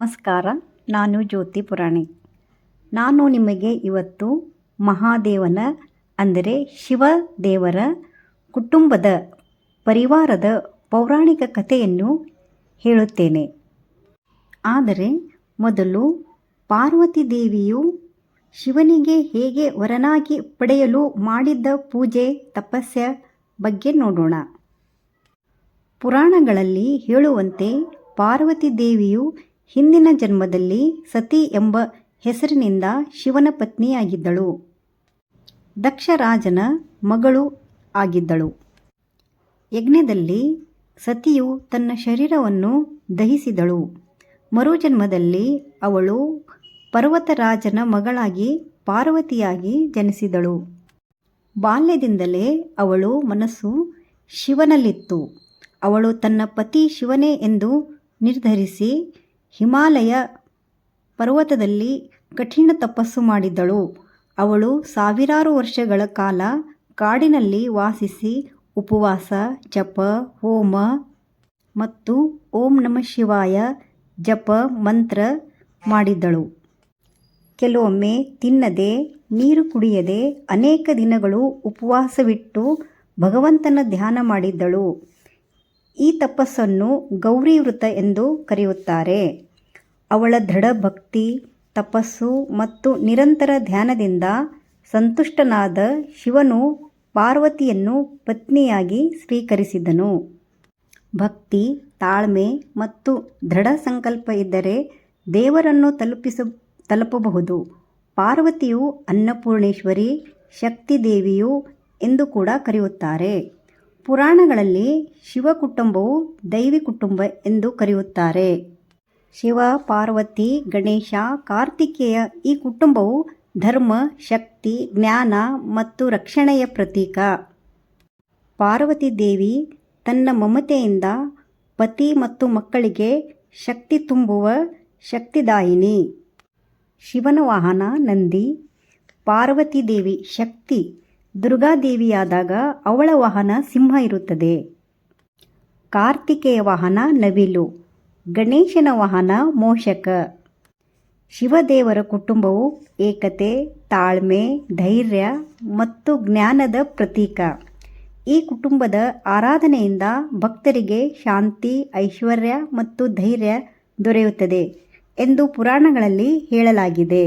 ನಮಸ್ಕಾರ, ನಾನು ಜ್ಯೋತಿ ಪುರಾಣಿ. ನಾನು ನಿಮಗೆ ಇವತ್ತು ಮಹಾದೇವನ, ಅಂದರೆ ಶಿವ ದೇವರ ಕುಟುಂಬದ, ಪರಿವಾರದ ಪೌರಾಣಿಕ ಕಥೆಯನ್ನು ಹೇಳುತ್ತೇನೆ. ಆದರೆ ಮೊದಲು ಪಾರ್ವತಿ ದೇವಿಯು ಶಿವನಿಗೆ ಹೇಗೆ ವರನಾಗಿ ಪಡೆಯಲು ಮಾಡಿದ್ದ ಪೂಜೆ ತಪಸ್ಯ ಬಗ್ಗೆ ನೋಡೋಣ. ಪುರಾಣಗಳಲ್ಲಿ ಹೇಳುವಂತೆ ಪಾರ್ವತಿ ದೇವಿಯು ಹಿಂದಿನ ಜನ್ಮದಲ್ಲಿ ಸತಿ ಎಂಬ ಹೆಸರಿನಿಂದ ಶಿವನ ಪತ್ನಿಯಾಗಿದ್ದಳು. ದಕ್ಷರಾಜನ ಮಗಳು ಆಗಿದ್ದಳು. ಯಜ್ಞದಲ್ಲಿ ಸತಿಯು ತನ್ನ ಶರೀರವನ್ನು ದಹಿಸಿದಳು. ಮರುಜನ್ಮದಲ್ಲಿ ಅವಳು ಪರ್ವತರಾಜನ ಮಗಳಾಗಿ ಪಾರ್ವತಿಯಾಗಿ ಜನಿಸಿದಳು. ಬಾಲ್ಯದಿಂದಲೇ ಅವಳು ಮನಸ್ಸು ಶಿವನಲ್ಲಿತ್ತು. ಅವಳು ತನ್ನ ಪತಿ ಶಿವನೇ ಎಂದು ನಿರ್ಧರಿಸಿ ಹಿಮಾಲಯ ಪರ್ವತದಲ್ಲಿ ಕಠಿಣ ತಪಸ್ಸು ಮಾಡಿದ್ದಳು ಅವಳು ಸಾವಿರಾರು ವರ್ಷಗಳ ಕಾಲ ಕಾಡಿನಲ್ಲಿ ವಾಸಿಸಿ ಉಪವಾಸ, ಜಪ, ಹೋಮ ಮತ್ತು ಓಂ ನಮಃ ಶಿವಾಯ ಜಪ ಮಂತ್ರ ಮಾಡಿದ್ದಳು. ಕೆಲವೊಮ್ಮೆ ತಿನ್ನದೆ, ನೀರು ಕುಡಿಯದೆ ಅನೇಕ ದಿನಗಳು ಉಪವಾಸವಿಟ್ಟು ಭಗವಂತನ ಧ್ಯಾನ ಮಾಡಿದ್ದಳು. ಈ ತಪಸ್ಸನ್ನು ಗೌರಿ ವೃತ ಎಂದು ಕರೆಯುತ್ತಾರೆ. ಅವಳ ದೃಢ ಭಕ್ತಿ, ತಪಸ್ಸು ಮತ್ತು ನಿರಂತರ ಧ್ಯಾನದಿಂದ ಸಂತುಷ್ಟನಾದ ಶಿವನು ಪಾರ್ವತಿಯನ್ನು ಪತ್ನಿಯಾಗಿ ಸ್ವೀಕರಿಸಿದನು. ಭಕ್ತಿ, ತಾಳ್ಮೆ ಮತ್ತು ದೃಢ ಸಂಕಲ್ಪ ಇದ್ದರೆ ದೇವರನ್ನು ತಲುಪಿಸ, ತಲುಪಬಹುದು. ಪಾರ್ವತಿಯು ಅನ್ನಪೂರ್ಣೇಶ್ವರಿ ಶಕ್ತಿ ದೇವಿಯು ಎಂದು ಕೂಡ ಕರೆಯುತ್ತಾರೆ. ಪುರಾಣಗಳಲ್ಲಿ ಶಿವ ಕುಟುಂಬವು ದೈವಿ ಕುಟುಂಬ ಎಂದು ಕರೆಯುತ್ತಾರೆ. ಶಿವ, ಪಾರ್ವತಿ, ಗಣೇಶ, ಕಾರ್ತಿಕೇಯ ಈ ಕುಟುಂಬವು ಧರ್ಮ, ಶಕ್ತಿ, ಜ್ಞಾನ ಮತ್ತು ರಕ್ಷಣೆಯ ಪ್ರತೀಕ. ಪಾರ್ವತಿ ದೇವಿ ತನ್ನ ಮಮತೆಯಿಂದ ಪತಿ ಮತ್ತು ಮಕ್ಕಳಿಗೆ ಶಕ್ತಿ ತುಂಬುವ ಶಕ್ತಿದಾಯಿನಿ. ಶಿವನ ವಾಹನ ನಂದಿ. ಪಾರ್ವತಿ ದೇವಿ ಶಕ್ತಿ. ದುರ್ಗಾದೇವಿಯಾದಾಗ ಅವಳ ವಾಹನ ಸಿಂಹ ಇರುತ್ತದೆ. ಕಾರ್ತಿಕೇಯ ವಾಹನ ನವಿಲು. ಗಣೇಶನ ವಾಹನ ಮೋಷಕ. ಶಿವದೇವರ ಕುಟುಂಬವು ಏಕತೆ, ತಾಳ್ಮೆ, ಧೈರ್ಯ ಮತ್ತು ಜ್ಞಾನದ ಪ್ರತೀಕ. ಈ ಕುಟುಂಬದ ಆರಾಧನೆಯಿಂದ ಭಕ್ತರಿಗೆ ಶಾಂತಿ, ಐಶ್ವರ್ಯ ಮತ್ತು ಧೈರ್ಯ ದೊರೆಯುತ್ತದೆ ಎಂದು ಪುರಾಣಗಳಲ್ಲಿ ಹೇಳಲಾಗಿದೆ.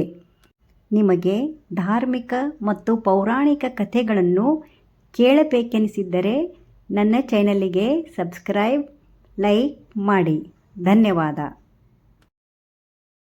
ನಿಮಗೆ ಧಾರ್ಮಿಕ ಮತ್ತು ಪೌರಾಣಿಕ ಕಥೆಗಳನ್ನು ಕೇಳಬೇಕೆನಿಸಿದ್ದರೆ ನನ್ನ ಚಾನಲಿಗೆ ಸಬ್ಸ್ಕ್ರೈಬ್, ಲೈಕ್ ಮಾಡಿ. ಧನ್ಯವಾದ